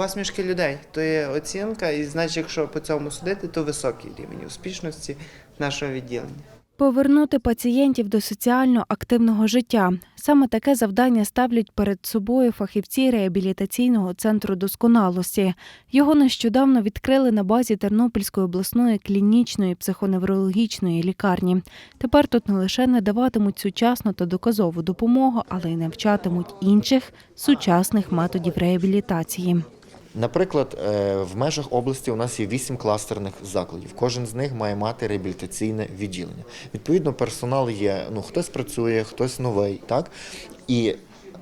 посмішки людей. То є оцінка, і значить, якщо по цьому судити, то високий рівень успішності нашого відділення. Повернути пацієнтів до соціально активного життя. Саме таке завдання ставлять перед собою фахівці реабілітаційного центру досконалості. Його нещодавно відкрили на базі Тернопільської обласної клінічної психоневрологічної лікарні. Тепер тут не лише надаватимуть сучасну та доказову допомогу, але й навчатимуть інших сучасних методів реабілітації. Наприклад, е, в межах області у нас є вісім кластерних закладів. Кожен з них має мати реабілітаційне відділення. Відповідно, персонал є, ну хтось працює, хтось новий, так? І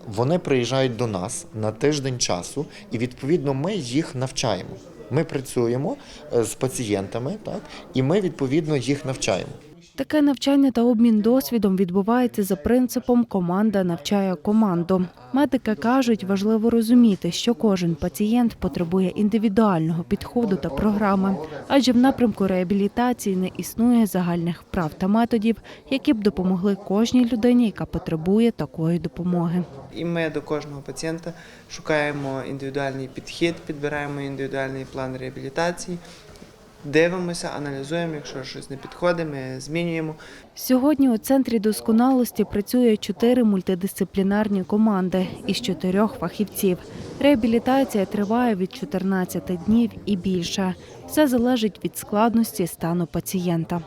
вони приїжджають до нас на тиждень часу, і відповідно ми їх навчаємо. Ми працюємо е, з пацієнтами, так, і ми відповідно їх навчаємо. Таке навчання та обмін досвідом відбувається за принципом команда навчає команду. Медики кажуть, важливо розуміти, що кожен пацієнт потребує індивідуального підходу та програми, адже в напрямку реабілітації не існує загальних вправ та методів, які б допомогли кожній людині, яка потребує такої допомоги. І ми до кожного пацієнта шукаємо індивідуальний підхід, підбираємо індивідуальний план реабілітації, дивимося, аналізуємо, якщо щось не підходить, ми змінюємо. Сьогодні у центрі досконалості працює чотири мультидисциплінарні команди із чотирьох фахівців. Реабілітація триває від 14 днів і більше. Все залежить від складності стану пацієнта.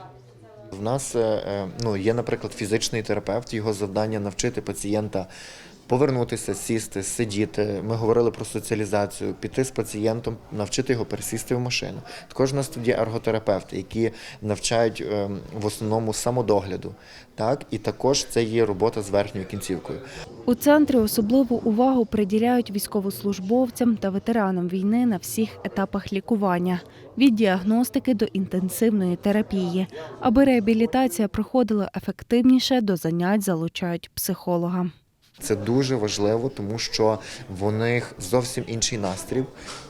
В нас е, е, ну, є, наприклад, фізичний терапевт, його завдання навчити пацієнта повернутися, сісти, сидіти. Ми говорили про соціалізацію, піти з пацієнтом, навчити його пересісти в машину. Також у нас ерготерапевти, які навчають е, в основному самодогляду. Так? І також це є робота з верхньою кінцівкою. У центрі особливу увагу приділяють військовослужбовцям та ветеранам війни на всіх етапах лікування від діагностики до інтенсивної терапії. Аби реабілітація проходила ефективніше, до занять залучають психолога. Це дуже важливо, тому що в них зовсім інший настрій,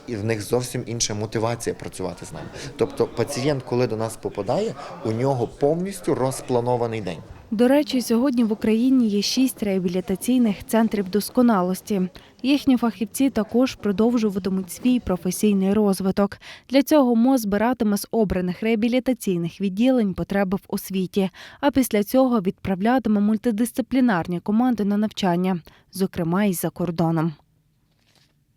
і в них зовсім інша мотивація працювати з нами. Тобто, пацієнт, коли до нас попадає, у нього повністю розпланований день. До речі, сьогодні в Україні є шість реабілітаційних центрів досконалості. Їхні фахівці також продовжуватимуть свій професійний розвиток. Для цього МОЗ збиратиме з обраних реабілітаційних відділень потреби в освіті, а після цього відправлятиме мультидисциплінарні команди на навчання, зокрема й за кордоном.